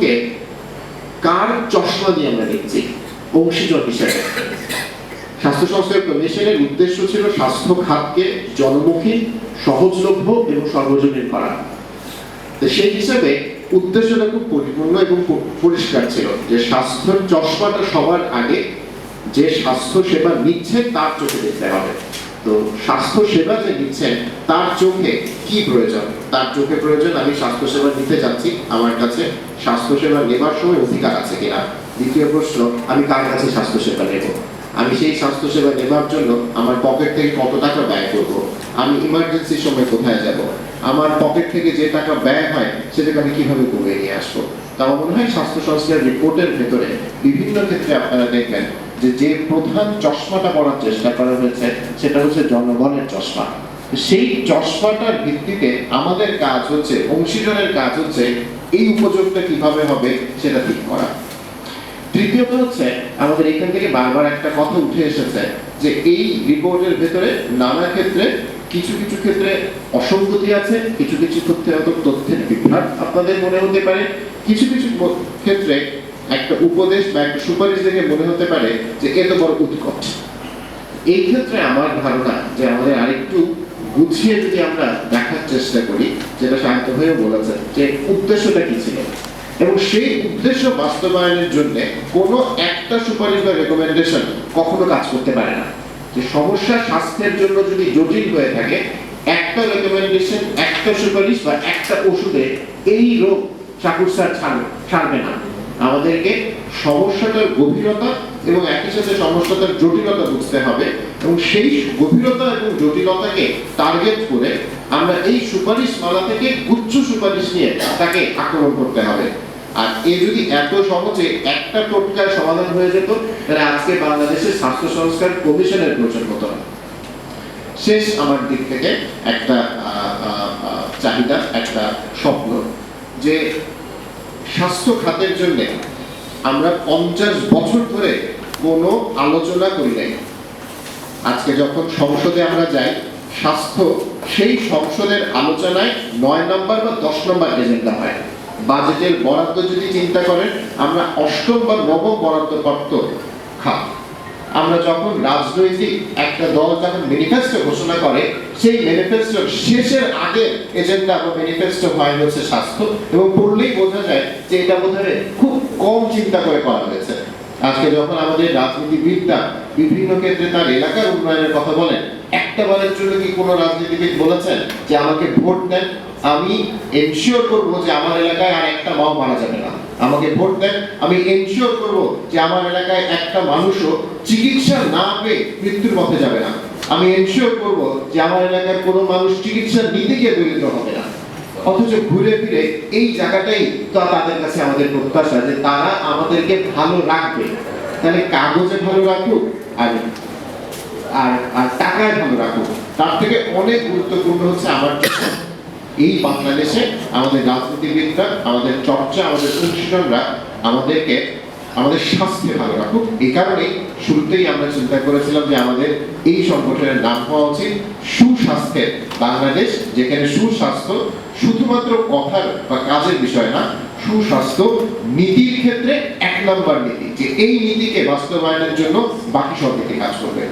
কে? কার চশমা দিয়ে আমরা দেখছি? অংশীজন হিসেবে। স্বাস্থ্য কমিশনের উদ্দেশ্য ছিল স্বাস্থ্য খাতকে জনমুখী, সহজলভ্য এবং সর্বজনীন করা। সেই হিসাবে উদ্দেশ্যটা খুব পরিপূর্ণ এবং পরিষ্কার ছিল যে স্বাস্থ্যের চশমাটা সবার আগে, যে স্বাস্থ্য সেবা নিচ্ছে তার চোখে দেখতে হবে। তো স্বাস্থ্য সেবা যে নিচ্ছেন, তার চোখে কি প্রয়োজন? তার চোখে প্রয়োজন আমি স্বাস্থ্য সেবা নিতে যাচ্ছি। আমার কাছে স্বাস্থ্য সেবা নেবার সময় অধিকার আছে কিনা? দ্বিতীয় প্রশ্ন, আমি কার কাছে স্বাস্থ্য সেবা নেব? আমি সেই স্বাস্থ্য সেবা নেবার জন্য আমার পকেট থেকে কত টাকা ব্যয় করব? আমি ইমার্জেন্সির সময় কোথায় যাব? আমার পকেট থেকে যে টাকা ব্যয় হয়, সেটাকে আমি কীভাবে কমিয়ে নিয়ে আসব? তো আমার মনে হয় স্বাস্থ্য সংস্কার রিপোর্টের ভেতরে বিভিন্ন ক্ষেত্রে আপনারা দেখবেন যে যে প্রধান চশমাটা পড়ার চেষ্টা করা হয়েছে, সেটা হচ্ছে জনগণের চশমা। সেই চশমাটার ভিত্তিতে আমাদের কাজ হচ্ছে অংশীজনের কাজ হচ্ছে, এই উপযোগটা কীভাবে হবে, সেটা ঠিক করা। তৃতীয়ত হচ্ছে, আমাদের এখান থেকে বারবার একটা কথা উঠে এসেছে যে এই রিপোর্টের ভেতরে নানা ক্ষেত্রে কিছু কিছু ক্ষেত্রে অসঙ্গতি আছে, কিছু কিছু ক্ষেত্রে হয়তো তথ্যের বিভ্রাট আপনাদের মনে হতে পারে, কিছু কিছু ক্ষেত্রে একটা উপদেশ বা একটা সুপারিশ দেখে মনে হতে পারে যে এত বড় উৎকট। এই ক্ষেত্রে আমার ধারণা যে আমাদের আরেকটু গুছিয়ে যদি আমরা দেখার চেষ্টা করি, যেটা শান্ত হয়েও বলেছে যে উদ্দেশ্যটা কি ছিল? এবং সেই উদ্দেশ্য বাস্তবায়নের জন্য কোনো একটা সুপারিশ বা রেকমেন্ডেশন কখনো কাজ করতে পারে না। যে সমস্যা স্বাস্থ্যের জন্য যদি জটিল হয়ে থাকে, একটা রেকমেন্ডেশন একটা সুপারিশ বা একটা ওষুধে এই রোগ চাকুর স্যার ছাড়বে না। আমাদেরকে সমস্যাটার গভীরতা এবং একই সাথে সমস্যাটার জটিলতা বুঝতে হবে এবং সেই গভীরতা এবং জটিলতাকে টার্গেট করে আমরা এই সুপারিশ মালা থেকে গুচ্ছ সুপারিশ নিয়ে তাকে আক্রমণ করতে হবে। আর এ যদি এত সহজে একটা টোটকার সমাধান হয়ে যেত, তাহলে আজকে বাংলাদেশের স্বাস্থ্য সংস্কার কমিশনের প্রয়োজন হতো না। শেষ আমার দিক থেকে একটা চাহিদা, একটা স্বপ্ন যে স্বাস্থ্য খাতের জন্য আমরা পঞ্চাশ বছর ধরে কোনো আলোচনা করি নাই। আজকে যখন সংসদে আমরা যাই, স্বাস্থ্য সেই সংসদের আলোচনায় নয় নম্বর বা দশ নম্বর এজেন্ডা হয়। বাজেটের বরাদ্দ যদি চিন্তা করেন, আমরা অষ্টম বা নবম বরাদ্দপ্রাপ্ত খাত। আমরা যখন রাজনৈতিক একটা দল যখন ম্যানিফেস্টো ঘোষণা করে, সেই ম্যানিফেস্টোর শেষের আগে এজেন্ডা বা ম্যানিফেস্টো হয় হচ্ছে স্বাস্থ্য এবং পড়লেই বোঝা যায় যে এটা বোধহয় খুব কম চিন্তা করে করা হয়েছে। আজকে যখন আমাদের রাজনীতিবিদরা বিভিন্ন ক্ষেত্রে তার এলাকার উন্নয়নের কথা বলেন একটা বারের জন্য কি কোনো রাজনীতিবিদ বলেছেন যে আমাকে ভোট দেন? আমি এনশিওর করব যে আমার এলাকায় আর একটা মাও মারা যাবে না। আমাকে ভোট দেন। আমি এনশিওর করব যে আমার এলাকায় একটা মানুষও চিকিৎসা না পেয়ে মৃত্যুর পথে যাবে না। আমি এনশিওর করব যে আমার এলাকার কোনো মানুষ চিকিৎসা নিতে গিয়ে দরিদ্র হবে না। অথচ ঘুরে ফিরে এই জায়গাটাই তো তাদের কাছে আমাদের প্রত্যাশা যে তারা আমাদেরকে ভালো রাখবে। তাহলে কাগজে ভালো রাখুক আর আর আর টাকায় ভালো রাখুক তার থেকে অনেক গুরুত্বপূর্ণ হচ্ছে আমার এই বাংলাদেশে আমাদের রাজনীতিবিদরা, আমাদের চর্চা, আমাদের অনুশীলনরা আমাদেরকে, আমাদের স্বাস্থ্যে ভালো রাখুক। এই কারণেই শুরুতেই আমরা চিন্তা করেছিলাম যে আমাদের এই সংগঠনের নাম হওয়া উচিত সুস্বাস্থ্যের বাংলাদেশ যেখানে সুস্বাস্থ্য শুধুমাত্র কথার বা কাজের বিষয় না, সুস্বাস্থ্য নীতির ক্ষেত্রে এক নম্বর নীতি, যে এই নীতিকে বাস্তবায়নের জন্য বাকি সব কাজ করবে।